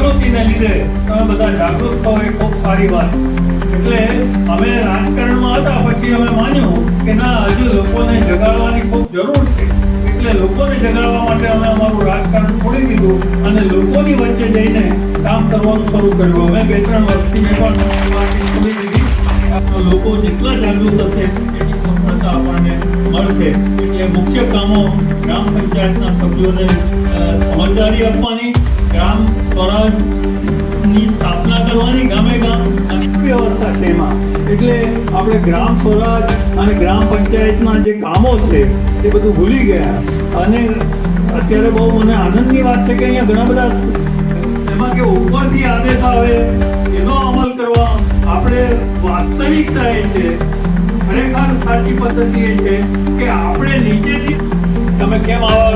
પ્રવૃત્તિને લીધે તમે બધા જાગૃત છો એ ખૂબ સારી વાત છે. એટલે અમે રાજકારણમાં હતા, પછી અમે માન્યું કે ના, હજુ લોકોને જગાડવાની ખૂબ જરૂર છે. એટલે લોકોને જગાડવા માટે અમે અમારું રાજકારણ છોડી દીધું અને લોકોની વચ્ચે જઈને કામ કરવાનું શરૂ કર્યું. અમે બે ત્રણ વર્ષથી મેં પણ છોડી દીધી. લોકો જેટલા જાગૃત હશે, એટલી સફળતા આપણને મળશે. એટલે મુખ્ય કામો ગ્રામ પંચાયતના સભ્યોને સમજદારી આપવાની ગ્રામ સ્વરાજની સ્થાપના કરવાની ગામે ગામ અને વ્યવસ્થા છે એમાં. એટલે આપણે ગ્રામ સ્વરાજ અને ગ્રામ પંચાયતના જે કામો છે એ બધું ભૂલી ગયા. અને અત્યારે બહુ મને આનંદની વાત છે કે અહીંયા ઘણા બધા એમાં કે ઉપરથી આદેશ આવે, એનો અમલ કરવા આપણે વાસ્તવિકતા એ છે. ખરેખર સાચી પદ્ધતિ એ છે કે આપણે નીચેથી તમે કેમ આવા